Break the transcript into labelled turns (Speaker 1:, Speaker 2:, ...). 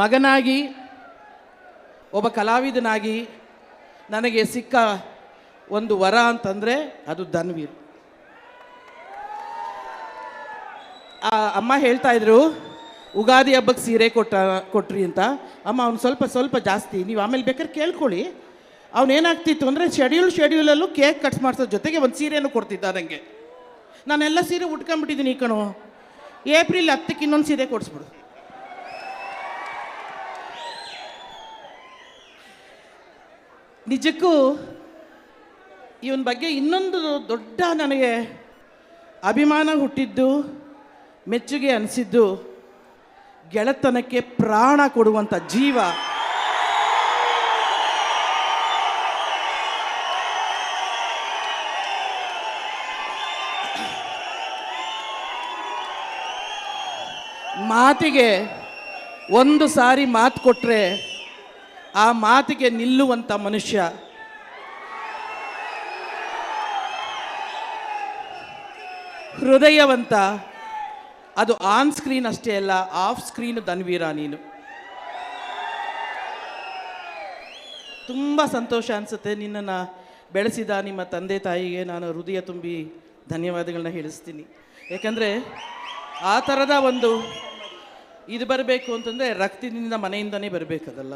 Speaker 1: ಮಗನಾಗಿ, ಒಬ್ಬ ಕಲಾವಿದನಾಗಿ ನನಗೆ ಸಿಕ್ಕ ಒಂದು ವರ ಅಂತಂದರೆ ಅದು ಧನ್ವೀರ್. ಆ ಅಮ್ಮ ಹೇಳ್ತಾ ಇದ್ರು, ಉಗಾದಿ ಹಬ್ಬಕ್ಕೆ ಸೀರೆ ಕೊಟ್ಟ, ಕೊಟ್ರಿ ಅಂತ. ಅಮ್ಮ, ಅವ್ನು ಸ್ವಲ್ಪ ಸ್ವಲ್ಪ ಜಾಸ್ತಿ, ನೀವು ಆಮೇಲೆ ಬೇಕಾದ್ರೆ ಕೇಳ್ಕೊಳ್ಳಿ. ಅವನೇನಾಗ್ತಿತ್ತು ಅಂದರೆ ಶೆಡ್ಯೂಲ್ ಶೆಡ್ಯೂಲಲ್ಲೂ ಕೇಕ್ ಕಟ್ ಮಾಡಿಸೋ ಜೊತೆಗೆ ಒಂದು ಸೀರೆನೂ ಕೊಡ್ತಿದ್ದ ನನಗೆ ನಾನೆಲ್ಲ ಸೀರೆ ಉಟ್ಕೊಂಡ್ಬಿಟ್ಟಿದ್ದೀನಿ ಕಣೋ. ಏಪ್ರಿಲ್ ಹತ್ತಕ್ಕೆ ಇನ್ನೊಂದು ಸೀರೆ ಕೊಡಿಸ್ಬಿಡು. ನಿಜಕ್ಕೂ ಇವನ ಬಗ್ಗೆ ಇನ್ನೊಂದು ದೊಡ್ಡ ನನಗೆ ಅಭಿಮಾನ ಹುಟ್ಟಿದ್ದು, ಮೆಚ್ಚುಗೆ ಅನಿಸಿದ್ದು, ಗೆಳೆತನಕ್ಕೆ ಪ್ರಾಣ ಕೊಡುವಂಥ ಜೀವ. ಮಾತಿಗೆ ಒಂದು ಸಾರಿ ಮಾತು ಕೊಟ್ಟರೆ ಆ ಮಾತಿಗೆ ನಿಲ್ಲುವಂಥ ಮನುಷ್ಯ. ಹೃದಯವಂತ. ಅದು ಆನ್ ಸ್ಕ್ರೀನ್ ಅಷ್ಟೇ ಅಲ್ಲ, ಆಫ್ ಸ್ಕ್ರೀನ್ ಧನ್ವೀರ ನೀನು. ತುಂಬ ಸಂತೋಷ ಅನಿಸುತ್ತೆ ನಿನ್ನನ್ನು ಬೆಳೆಸಿದ ನಿಮ್ಮ ತಂದೆ ತಾಯಿಗೆ ನಾನು ಹೃದಯ ತುಂಬಿ ಧನ್ಯವಾದಗಳನ್ನ ಹೇಳಿಸ್ತೀನಿ. ಯಾಕಂದರೆ ಆ ಥರದ ಒಂದು ಇದು ಬರಬೇಕು ಅಂತಂದರೆ ರಕ್ತದಿಂದ ಮನೆಯಿಂದನೇ ಬರಬೇಕದಲ್ಲ